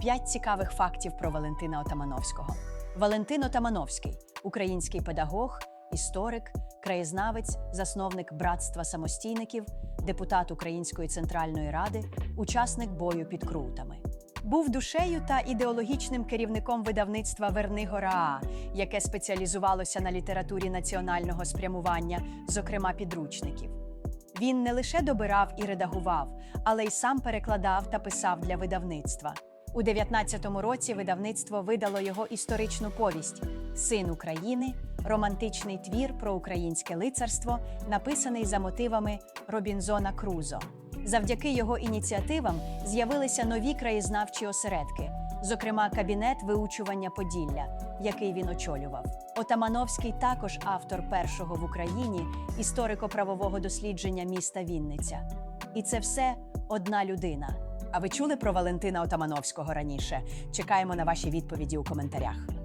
П'ять цікавих фактів про Валентина Отамановського. Валентин Отамановський український педагог, історик, краєзнавець, засновник братства самостійників, депутат Української центральної ради, учасник бою під Крутами. Був душею та ідеологічним керівником видавництва Вернигора, яке спеціалізувалося на літературі національного спрямування, зокрема підручників. Він не лише добирав і редагував, але й сам перекладав та писав для видавництва. У 19-му році видавництво видало його історичну повість Син України, романтичний твір про українське лицарство, написаний за мотивами Робінзона Крузо. Завдяки його ініціативам з'явилися нові краєзнавчі осередки, зокрема кабінет виучування Поділля, який він очолював. Отамановський також автор першого в Україні історико-правового дослідження міста Вінниця. І це все одна людина. А ви чули про Валентина Отамановського раніше? Чекаємо на ваші відповіді у коментарях.